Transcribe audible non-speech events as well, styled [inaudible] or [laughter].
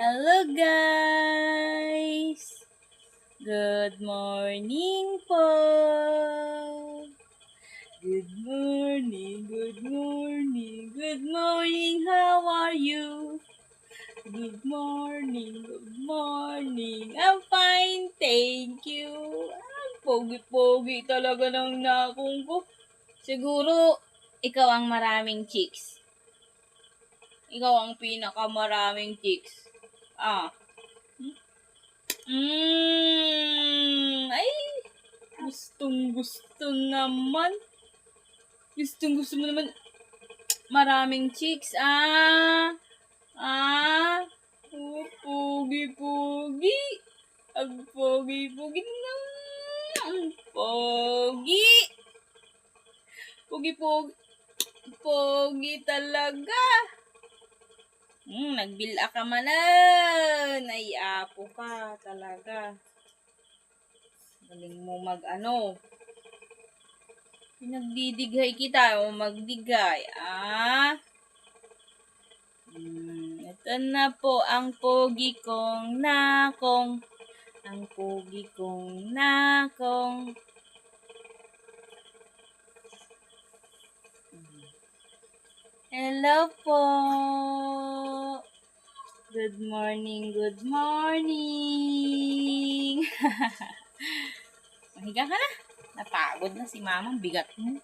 Hello guys! Good morning po! Good morning, good morning, good morning, how are you? Good morning, good morning, I'm fine, thank you. Ay, pogi-pogi talaga ng nakong ko. Siguro, ikaw ang maraming chicks. Ikaw ang pinakamaraming chicks. Ah. Mm, ay, gustong gusto naman. Gustong gusto mo naman. Maraming chicks. Ah. Ah. Oh, pogi-pogi. Ang pogi-pogi naman. Ang pogi. Pogi-pogi. Pogi talaga. Hmm, nagbila ka manan. Ay, apo ka talaga. Galing mo mag ano. Pinagdidigay kita o magdigay. Ah. Hmm, ito na po ang pogi kong nakong. Ang pogi kong nakong. Hello po. Good morning, good morning. [laughs] Mahiga ka na. Napagod na si mama. Bigat mo.